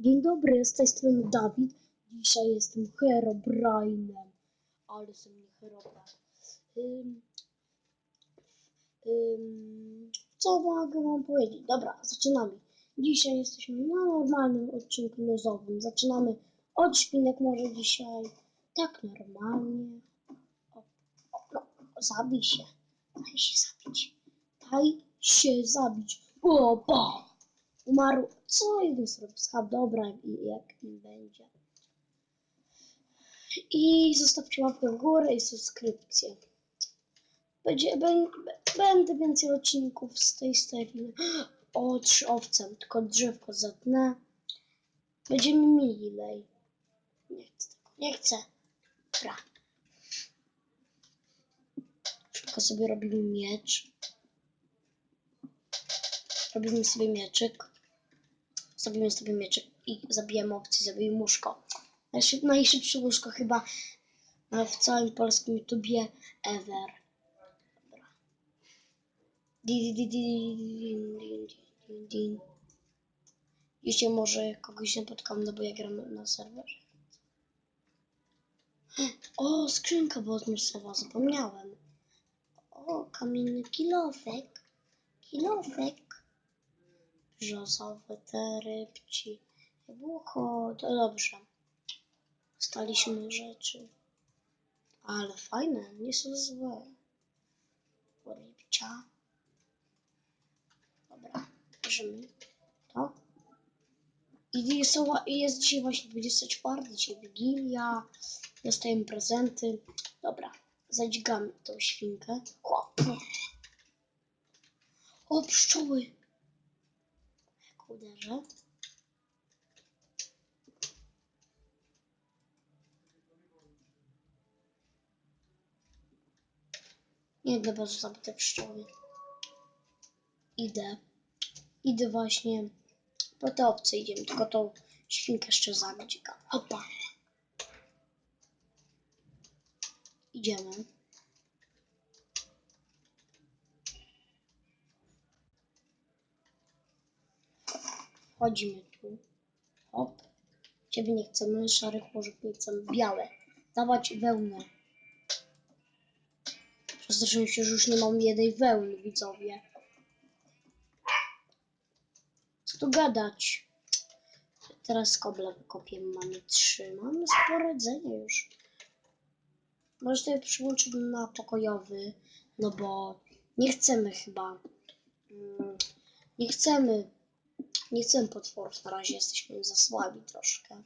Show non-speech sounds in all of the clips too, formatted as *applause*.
Dzień dobry, z tej strony Dawid. Dzisiaj jestem Herobrinem. Ale są mnie Herobrine. Ym, ym, co mogę wam powiedzieć? Dobra, zaczynamy. Dzisiaj jesteśmy na normalnym odcinku losowym. Zaczynamy od szpinek może dzisiaj. Tak normalnie. O, o, no, zabij się. Daj się zabić. Daj się zabić. O! Umarł. Co zrobił? Schab, dobra, i jak im będzie. I zostawcie łapkę w górę i subskrypcję. Będzie, bę- będę więcej odcinków z tej serii. O, trzy owce, tylko drzewko zetnę. Będziemy milej. Nie chcę tego, nie chcę. Dobra. Szybko sobie robimy miecz. Robimy sobie mieczyk. Zrobimy sobie mieczyk i zabijemy opcję, zabijemy łóżko. Najszyb, najszybsze łóżko chyba e, w całym polskim YouTubie ever. Dobra. Di, di, di, di, di, di, di, di. Dzisiaj może kogoś napotkam, no bo ja gram na serwerze. *gasps* O, skrzynka bonusowa, zapomniałem. O, kamienny kilofek. Kilofek. Brzozowe te rybci. Jabłko, to dobrze. Dostaliśmy rzeczy. Ale fajne, nie są złe. Rybcia. Dobra, bierzemy to. I jest, jest dzisiaj właśnie 24, dzisiaj Wigilia. Dostajemy prezenty. Dobra, zadźgamy tą świnkę. Chłop. O, pszczoły. Uderzę. Nie idę bez zabite pszczoły. Idę. Idę właśnie. Po te owce idziemy, tylko tą świnkę jeszcze zabić. Hopa. Idziemy. Wchodzimy tu. Hop. Ciebie nie chcemy szarych łożek, nie chcemy białe. Dawać wełnę. Przestraszyłem się, że już nie mam jednej wełny, widzowie. Co tu gadać? Teraz kobla kopiemy, mamy trzy. Mamy sporo jedzenia już. Może sobie przyłączymy na pokojowy, no bo nie chcemy chyba. mm, Nie chcemy. Nie chcemy potworów na razie, jesteśmy za słabi troszkę.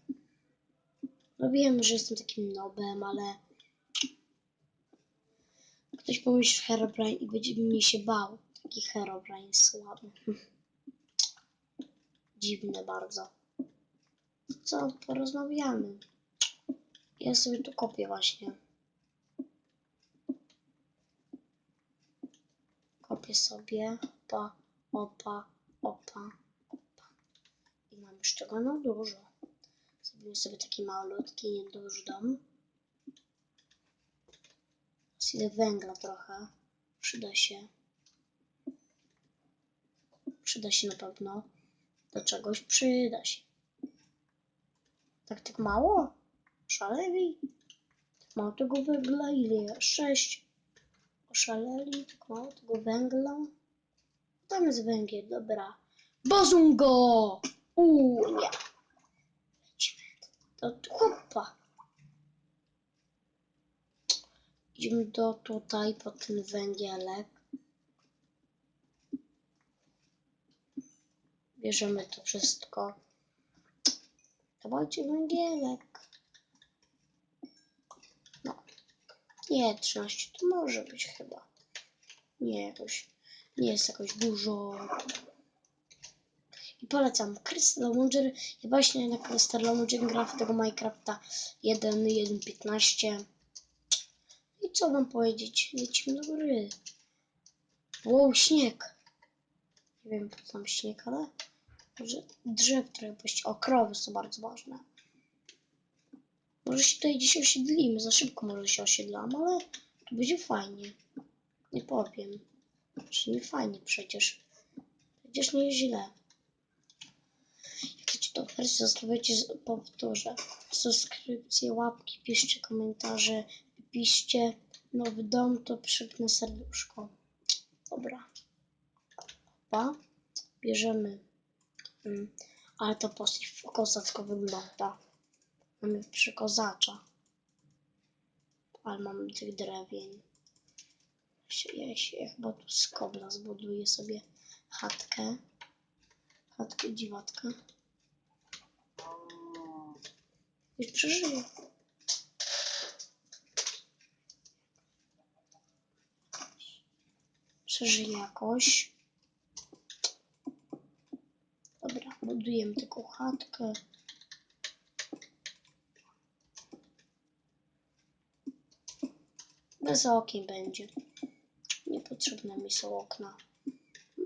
No wiem, że jestem takim nobem, ale ktoś pomyśli Herobrine i będzie mnie się bał. Taki Herobrine słaby. Dziwne bardzo. Co? Porozmawiamy. Ja sobie tu kopię właśnie. Kopię sobie. Opa, opa, opa. Już tego na dużo. Zrobimy sobie taki malutki, nieduży dom. Zjdę węgla trochę. Przyda się. Przyda się na pewno. Do czegoś przyda się. Tak, tak mało? Szaleli? Tak mało tego węgla? Ile? Sześć. Oszaleli? Tak mało tego węgla? Tam jest węgiel, dobra. Bazungo! Uuu. Do chłopa. Idziemy do tutaj po ten węgielek. Bierzemy to wszystko. Dawajcie węgielek. No. Nie, 13 to może być chyba. Nie jakoś. Nie jest jakoś dużo. I polecam Crystal Launcher. Ja właśnie na Crystal Launcher gram w tego Minecrafta 1.1.15. I co wam powiedzieć? Lecimy do góry. Wow, śnieg. Nie wiem, po co tam śnieg, ale może drzew trochę puścić. O, krowy są bardzo ważne. Może się tutaj dziś osiedlimy. Za szybko może się osiedlamy, ale to będzie fajnie. Nie powiem. Że nie fajnie przecież. Przecież nie źle. Weź zostawiajcie, powtórzę, subskrypcje, łapki, piszcie komentarze, piszcie nowy dom, to przypnę serduszko. Dobra. Pa. Bierzemy. Mm, ale to postać kozacko wygląda. Mamy przykozacza. Ale mamy tych drewień. Ja, się, chyba tu z kobla zbuduję sobie chatkę. Chatkę dziwatkę. Już przeżyję. Przeżyję jakoś. Dobra, budujemy taką chatkę. Bez okien będzie. Niepotrzebne mi są okna.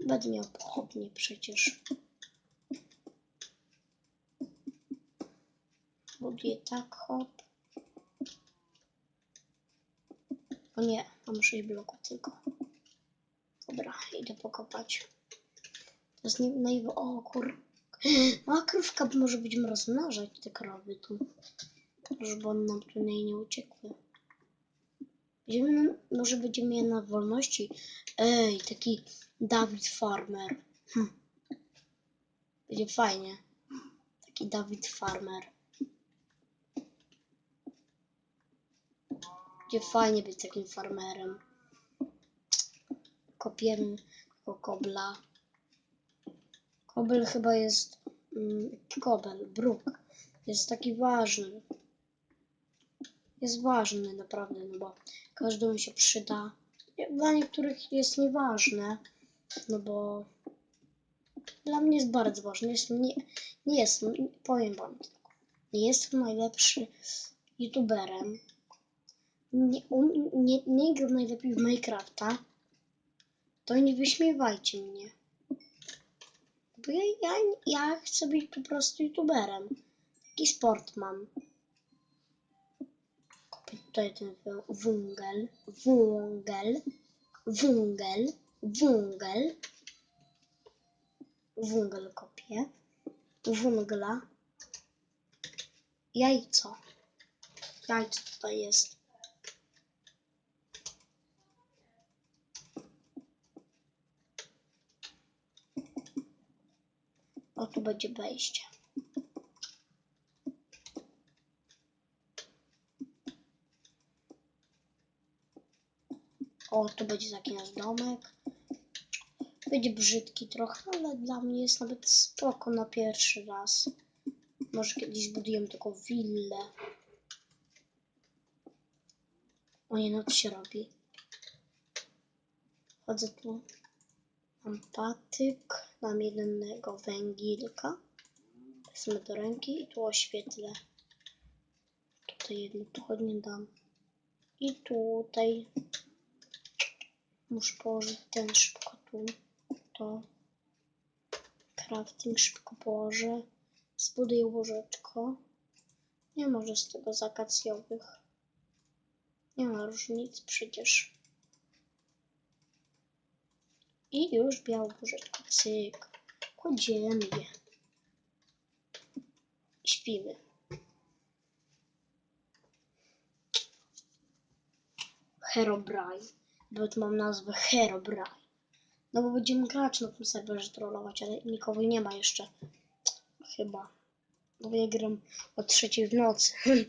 Będę miał pochodnie przecież. Buduję tak, hop. O nie, mam 6 bloków tylko. Dobra, idę pokopać. To jest nie, naiw... O kur... *gasps* Mała krówka może będziemy rozmnażać te krowy tu. Żeby one nam tutaj nie uciekły. Będziemy, może będziemy je na wolności. Ej, taki Dawid Farmer. Hm. Będzie fajnie. Taki Dawid Farmer. Będzie fajnie być takim farmerem. Kopiemy tego kobla. Kobel chyba jest... Mm, kobel, bruk. Jest taki ważny. Jest ważny naprawdę, no bo każdemu się przyda. Dla niektórych jest nieważne, no bo dla mnie jest bardzo ważne. Jestem, nie, nie jestem, powiem wam nie jestem najlepszy youtuberem. Nie, um, nie, nie gram najlepiej w Minecrafta, to nie wyśmiewajcie mnie. Bo ja, ja, ja chcę być po prostu youtuberem. Taki sport mam. Kupię tutaj ten węgiel, węgiel, węgiel, węgiel. Węgiel kopię. Węgla. Jajco. Jajco tutaj jest. O, tu będzie wejście. O, tu będzie taki nasz domek. Będzie brzydki trochę, ale dla mnie jest nawet spoko na pierwszy raz. Może kiedyś budujemy taką willę. O nie, noc się robi. Chodzę tu. Mam patyk, mam jednego węgilka. Wezmę do ręki i tu oświetlę. Tutaj jedno pochodnie dam. I tutaj muszę położyć ten szybko tu. To crafting szybko położę. Zbuduję łożeczko. Nie może z tego z akacjowych. Nie ma różnic przecież. I już białe łożeczko. Cyk. Kładziemy je. Śpimy. Herobrine. Nawet mam nazwę Herobrine. No bo będziemy grać na tym serwerze trollować, ale nikogo nie ma jeszcze. Chyba. Bo ja gram o trzeciej w nocy. *laughs*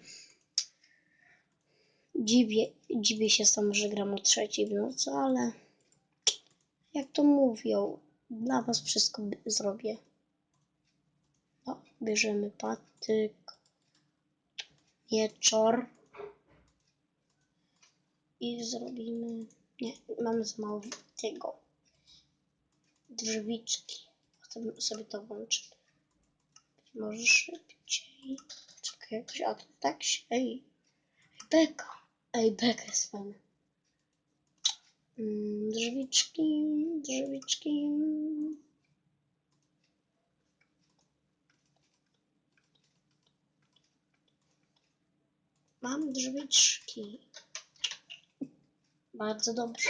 dziwię, dziwię się sam, że gram o trzeciej w nocy, ale jak to mówią, dla was wszystko zrobię. No, bierzemy patyk, mieczor i zrobimy... Nie, mamy za mało tego. Drzwiczki. Chcę sobie to włączyć. Może szybciej. Czekaj, jakoś, a to tak się... Ej, beka. Ej, beka jest fajna. Mm, Drzwiczki, drzwiczki. Mam drzwiczki. Bardzo dobrze.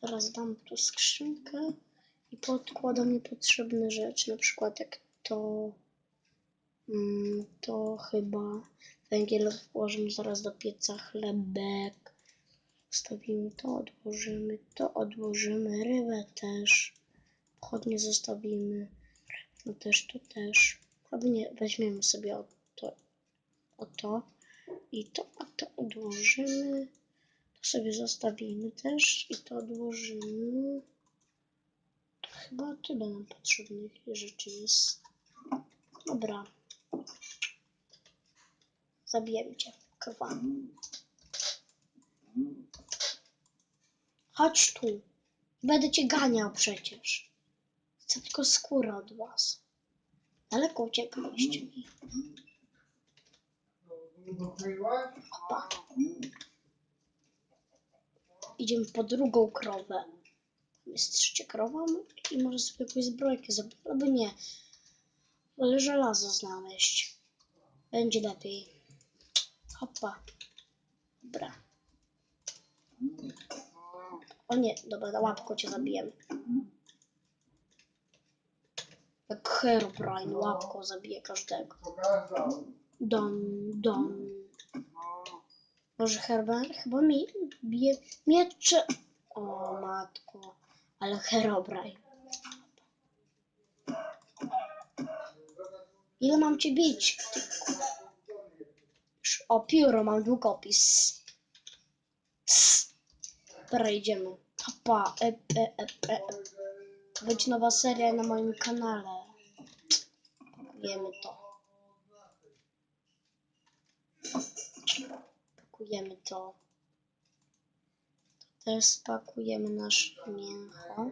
Teraz dam tu skrzynkę i podkładam niepotrzebne rzeczy, na przykład jak to. Mm, to chyba węgiel włożymy zaraz do pieca, chlebek. Zostawimy to, odłożymy to, odłożymy rybę też. Pochodnie zostawimy. No też, to też. Albo nie, weźmiemy sobie o to, o to i to, a to odłożymy. To sobie zostawimy też i to odłożymy. Chyba tyle nam potrzebnych rzeczy jest. Dobra. Zabijemy cię. Krwa. Chodź tu. Będę cię ganiał przecież. Chcę tylko skórę od was. Daleko uciekaliście mi. Opa. Idziemy po drugą krowę. Jest trzecia krowa i może sobie jakąś zbrojkę zrobić. Albo nie. Wolę żelazo znaleźć. Będzie lepiej. Hopa. Dobra. O nie, dobra, na łapko cię zabijemy. Jak Herobrine łapką zabije każdego. Don, don. Może Herobrine chyba mi bije miecze. O matko, ale Herobrine. Ile mam cię bić? O, pióro, mam długopis. Dobra, idziemy. Hopa, ep, e, ep, e, ep. To będzie nowa seria na moim kanale. Pakujemy to. Pakujemy to. To też spakujemy nasz mięcho.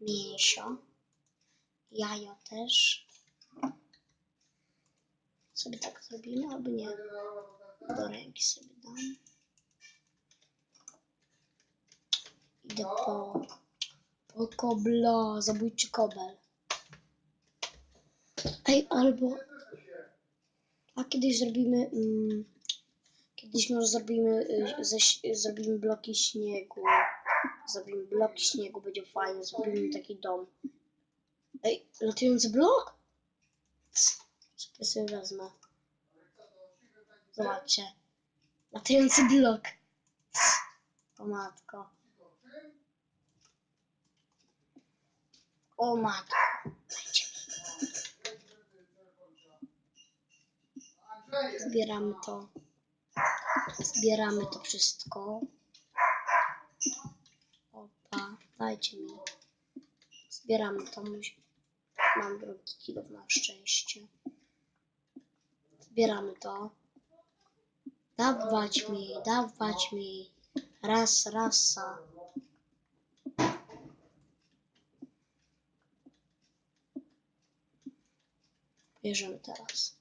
Mięsio. Jajo też. Sobie tak zrobimy, albo nie. Do ręki sobie dam. Idę po, po kobla, zabójczy kobel. Ej, albo... A kiedyś zrobimy... Mm, kiedyś może zrobimy, y, ze, zrobimy bloki śniegu. Zrobimy bloki śniegu, będzie fajnie. Zrobimy taki dom. Ej, latający blok? Ja sobie wezmę. Zobaczcie. Latający blok. O matko. O matko. Zbieramy to. Zbieramy to wszystko. Opa, dajcie mi. Zbieramy to. Mam drugi kilo na szczęście. Zbieramy to. Dawać mi, dawać mi. Raz, rasa. Bierzemy teraz.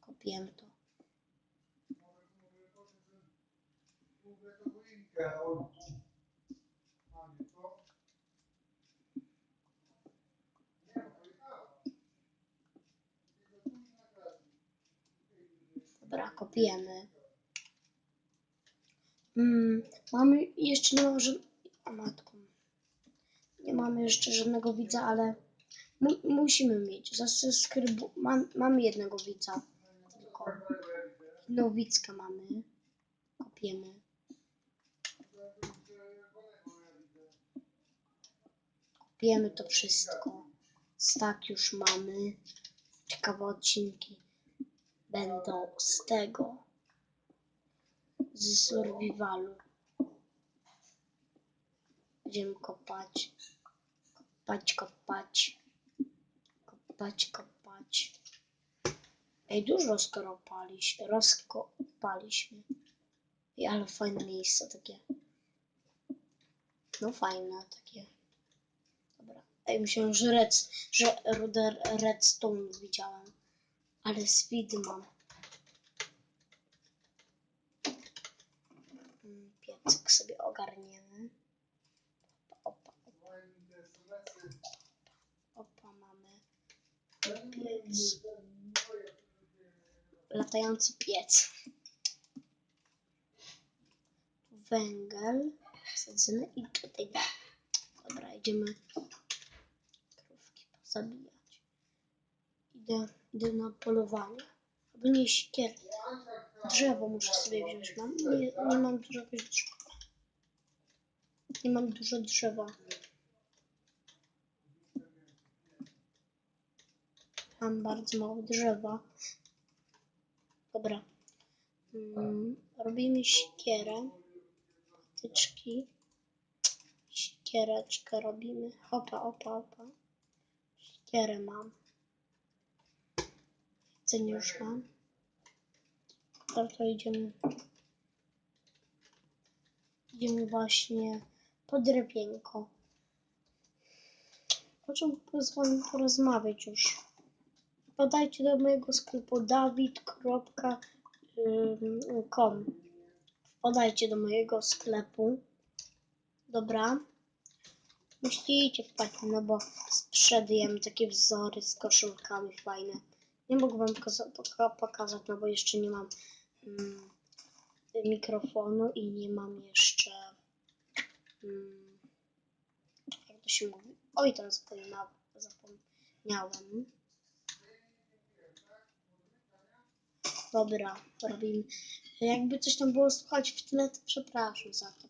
Kopiemy to. Dobra, kopiemy. Mm, mamy jeszcze nie mamy żadnego. O matko. Nie mamy jeszcze żadnego widza, ale mu, musimy mieć. Zasubskrybu... Mam, mamy jednego widza. Tylko. Widzkę mamy. Kopiemy. Kopiemy to wszystko. Stak już mamy. Ciekawe odcinki będą z tego. Z survivalu. Będziemy kopać. Kopać, kopać. Kopać, kopać. Ej, dużo rozkopaliśmy. Rozkopaliśmy. Ej, ale fajne miejsce takie. No fajne takie. Dobra. Ej, myślałem, że, red, że ruder redstone widziałem. Ale speed mam. Piecyk sobie ogarniemy. Opa, opa, opa, mamy piec. Latający piec. węgiel wsadzimy i tutaj da. Dobra, idziemy krówki pozabijać. Idę, idę na polowanie. Albo nie sikier. Drzewo muszę sobie wziąć. Mam? Nie, nie mam dużo drzewa. Nie mam dużo drzewa. Mam bardzo mało drzewa. Dobra. Mm, robimy siekierę. Patyczki. Siekiereczkę robimy. Opa, opa, opa. Siekierę mam. Jedzenie już mam. To idziemy. Idziemy właśnie po drewienko. O czym z wami porozmawiać już? Podajcie do mojego sklepu dawid.com Podajcie do mojego sklepu. Dobra. Musicie wpaść, no bo sprzedajemy takie wzory z koszulkami fajne. Nie mogę wam poka- poka- pokazać, no bo jeszcze nie mam mm, mikrofonu i nie mam jeszcze mm, jak to się mówi? Oj, tam zapomniałam. zapomniałem. Dobra, robimy. Jakby coś tam było słuchać w tle, to przepraszam za to.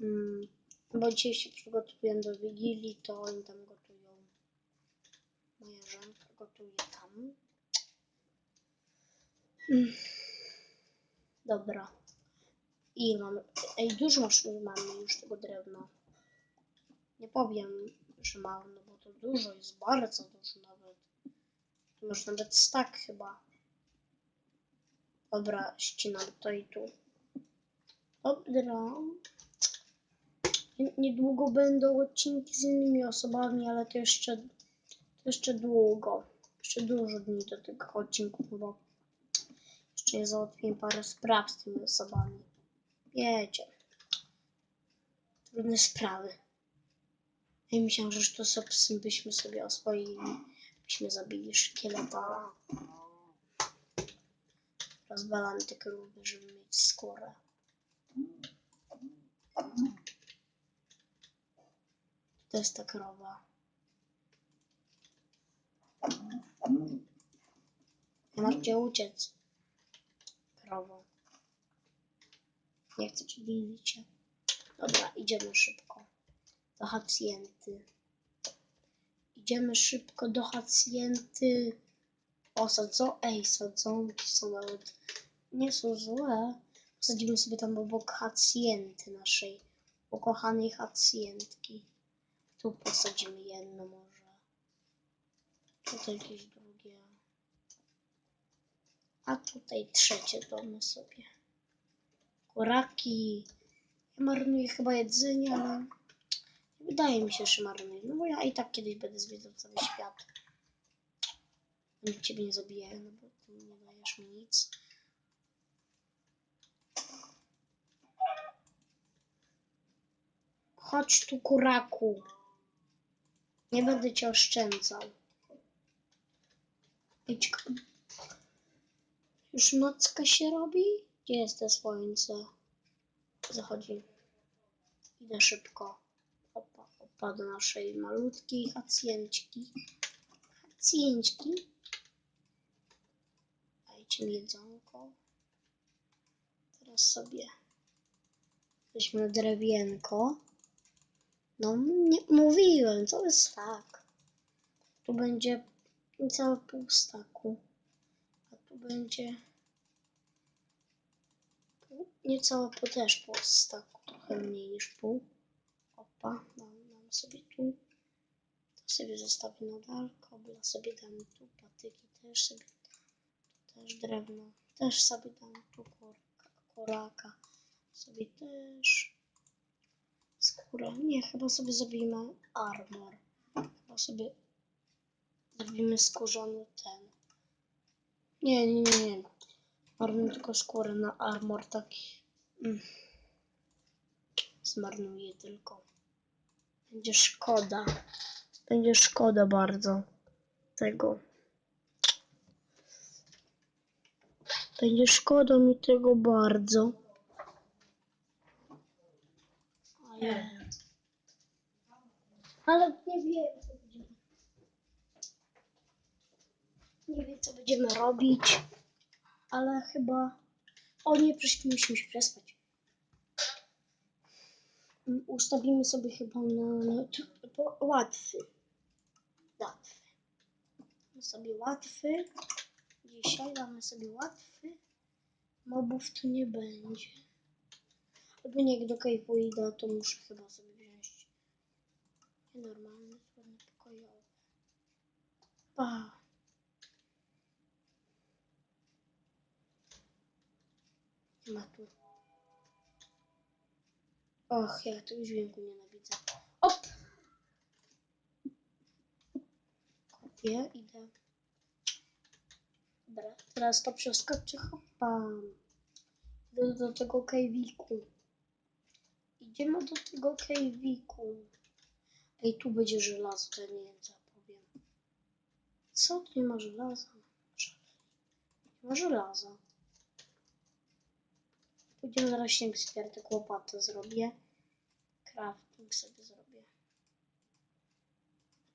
Mm, bo dzisiaj się przygotowuję do Wigilii, to oni tam gotują. Moja żonka gotuje tam. Mm. Dobra. I mam. Ej, dużo masz, mamy już tego drewna. Nie powiem, że mało, no bo to dużo jest, bardzo dużo nawet. Tu masz nawet stak chyba. Dobra, ścinam to i tu. Dobra. Niedługo będą odcinki z innymi osobami, ale to jeszcze, to jeszcze długo. Jeszcze dużo dni do tych odcinków, bo jeszcze załatwiłem parę spraw z tymi osobami. Wiecie. Trudne sprawy. Ja myślałem, że to sobie byśmy sobie oswoili. Byśmy zabili szkieleta. Rozwalamy te krowy, żeby mieć skórę. To jest ta krowa. Nie gdzie uciec. Nie chcę cię widzieć. Dobra, idziemy szybko. Do hacjenty. Idziemy szybko do hacjenty. O, sadzo... Ej, sadzonki są nawet... Nie są złe. Posadzimy sobie tam obok hacjenty naszej ukochanej hacjentki. Tu posadzimy jedno może. Tutaj jakieś. A tutaj trzecie domy sobie. Kuraki. Ja marnuję chyba jedzenie, ale wydaje mi się, że marnuję. No bo ja i tak kiedyś będę zwiedzał cały świat. Nikt ciebie nie zabije, no bo ty nie dajesz mi nic. Chodź tu, kuraku. Nie będę cię oszczędzał. Idź. Już nocka się robi? Gdzie jest to słońce? Zachodzi. Idę szybko. Opa, opa do naszej malutkiej hacjęćki. Hacjęćki. Dajcie mi jedzonko. Teraz sobie weźmy drewienko. No, nie, mówiłem, to jest tak. Tu będzie niecałe pół staku. A tu będzie niecałe pół też pół staku. Trochę mniej niż pół. Opa, mam, mam sobie tu. To sobie zostawię na. Kobla sobie dam tu. Patyki też sobie. Też drewno. Też sobie dam tu korka, koraka. Sobie też. Skórę. Nie, chyba sobie zrobimy armor. Chyba sobie zrobimy skórzony ten. Nie, nie, nie, nie. Marnuję tylko skórę na armor taki. Mm. Zmarnuję tylko. Będzie szkoda. Będzie szkoda bardzo tego. Będzie szkoda mi tego bardzo. Nie. Ale nie wiem, co będziemy. Nie wiem, co będziemy robić. Ale chyba. O nie, przecież musimy się przespać. Mm, Ustawimy sobie chyba na, łatwy. Łatwy. Damy sobie łatwy. Dzisiaj damy sobie łatwy. Mobów tu nie będzie. Albo nie, do idę, to muszę chyba sobie wziąć nienormalny, ładny, pokojowy. Pa. Nie ma tu. Och, ja tego dźwięku nienawidzę. Op! Kopię, idę. Dobra, teraz to przeskoczę, hopam. Idę do tego cave'iku. Idziemy do tego cave'iku. Ej, tu będzie żelazo, to nie wiem, co ja powiem. Co? Tu nie ma żelaza. Nie ma żelaza. Pójdziemy zaraz śnieg zbierać, tak łopatę zrobię. Crafting sobie zrobię.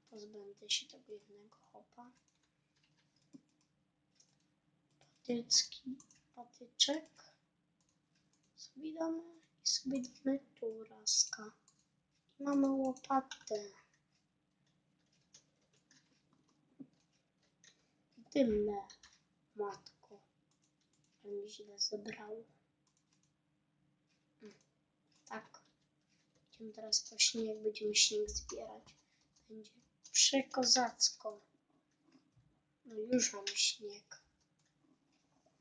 Pozbędę się tego jednego hopa. Patycki, patyczek. Sobie damy i sobie damy tu raska. I mamy łopatę. Tyle, matko. Ale mi źle zebrało. Mm, Tak. Idziemy teraz po śnieg, będziemy śnieg zbierać. Będzie przekozacko. No już mamy śnieg.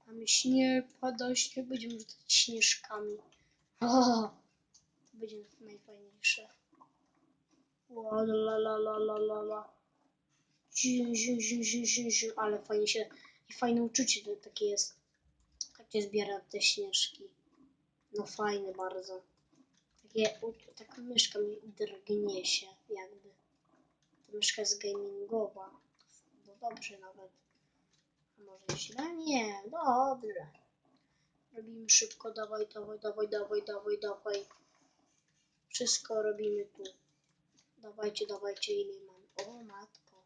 Mamy śnieg, pada śnieg, będziemy rzucać śnieżkami. O, to będzie najfajniejsze. Ła, la, la, la, la, la, la. Ziu, ziu, ziu, ziu, ziu. Ale fajnie się, i fajne uczucie to takie jest. Takie zbierać te śnieżki. No fajne bardzo. Takie, taka myszka mi drgnie się jakby. Ta myszka jest gamingowa. No dobrze nawet. A może źle? Nie, dobrze. Robimy szybko, dawaj, dawaj, dawaj, dawaj, dawaj, dawaj. Wszystko robimy tu. Dawajcie, dawajcie, ile mam. O matko.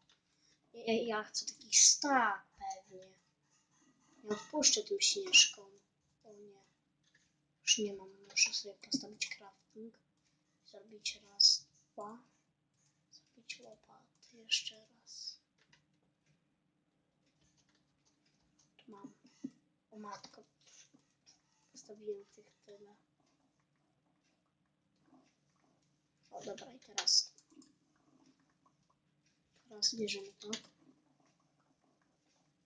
Ja, ja chcę taki stak pewnie. Nie odpuszczę tym śnieżkom. O nie. Już nie mam. Muszę sobie postawić crafting. Zrobić raz, dwa. Zrobić łopaty jeszcze raz. Tu mam. O matko. Postawiłem tych tyle. O dobra i teraz. Teraz bierzemy to.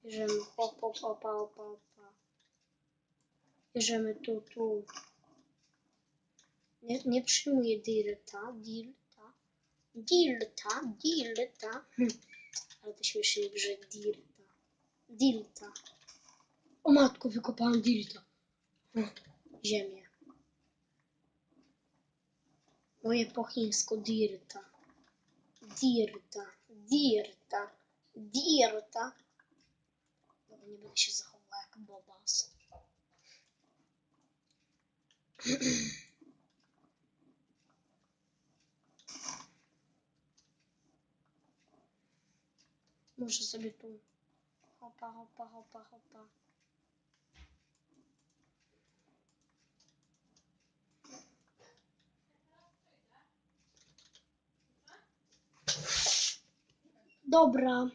Bierzemy hop, hop, opa, opa, opa. Bierzemy tu, tu. Nie, nie przyjmuję dirta, dirta. Dirta, dirta. Hm. Ale to śmiesznie grze dirta. Dilta. O matko, wykopałam dilta. Hm. Ziemię. Moje po chińsku dirta. Dirta, dirta, dirta. Dobra, nie będę się zachowała jak bobas. *clears throat* Muszę sobie tu hopa, hopa, hopa, hopa. Dobra,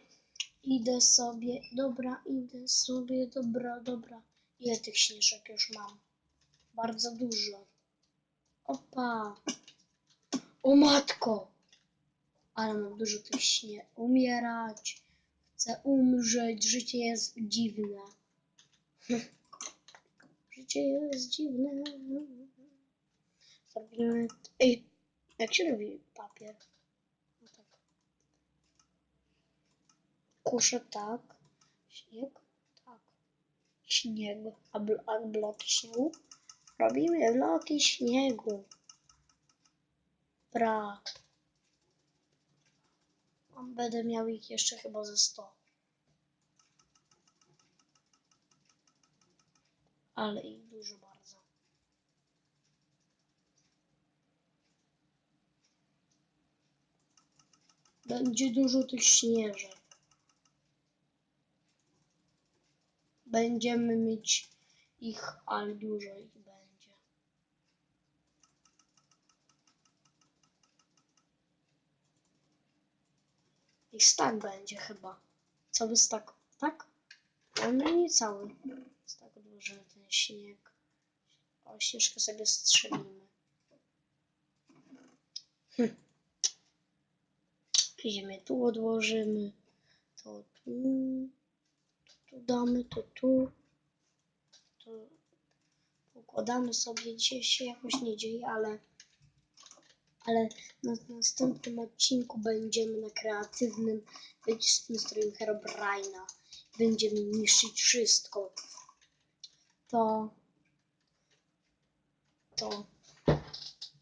idę sobie, dobra, idę sobie, dobra, dobra. Ile tych śnieżek już mam? Bardzo dużo. Opa. O matko. Ale mam dużo tych śnie. Umierać. Chcę umrzeć. Życie jest dziwne. *laughs* Życie jest dziwne. Zrobimy... Ej, jak się robi papier? No tak. Kuszę tak. Śnieg. Tak. Śnieg. A, bl a bloki śniegu? Robimy bloki śniegu. Bra. Będę miał ich jeszcze chyba ze 100. ale ich dużo bardzo. Będzie dużo tych śnieżek. Będziemy mieć ich, ale dużo ich będzie. I stak będzie chyba. Cały stak, tak? Ale nie cały. Stak odłożymy ten śnieg. O, śnieżkę sobie strzelimy. Hm. Ziemię tu odłożymy. To tu. To tu damy, to tu. To układamy sobie. Dzisiaj się jakoś nie dzieje, ale ale na następnym odcinku będziemy na kreatywnym być z tym strojem Herobrine'a. Będziemy niszczyć wszystko. To to.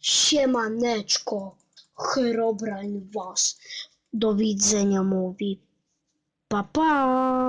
Siemaneczko Herobrine was. Do widzenia mówi. Pa pa